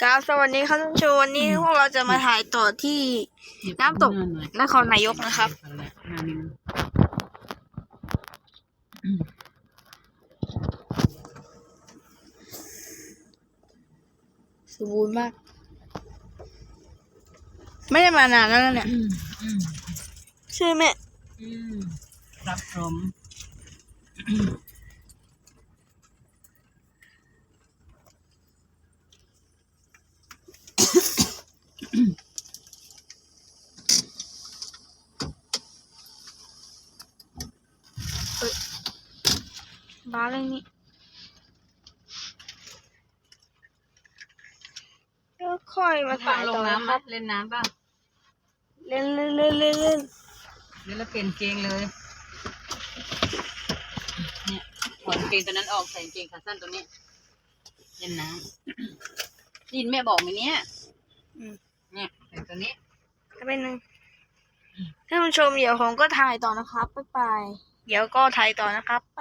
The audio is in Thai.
กราบสวัสดีครับท่านผู้ชมวันนี้พวกเราจะมาถ่ายต่อที่น้ำตกนครนายกนะครับ สมบูรณ์มาก ไม่ได้มานานแล้วนะเนี่ยอืมอืมใช่ไหมอืมรับชม บ้าเรื่องนี้แล้วค่อยมาถ่ายลต่งอนะน้ำคไหมรับเล่นน้ำบ้างเล่นเล่นเล่นเล่นเล่นเล่นแล้วเปลี่ยนเกงเลย เนี่ยถอดกางเกงตัวนั้นออกใส่กางเกงขาสั้นตัวนี้เล่นน้ำยินแม่บอกไหมเนี่ยอืม เนี่ยใส่ตัวนี้ ถ้าเป็นหนึ่งท่านผู้ชมเดี๋ยวผมก็ถ่ายต่อนะครับบ๊ายบายเดี๋ยวก็ถ่ายต่อนะครับไป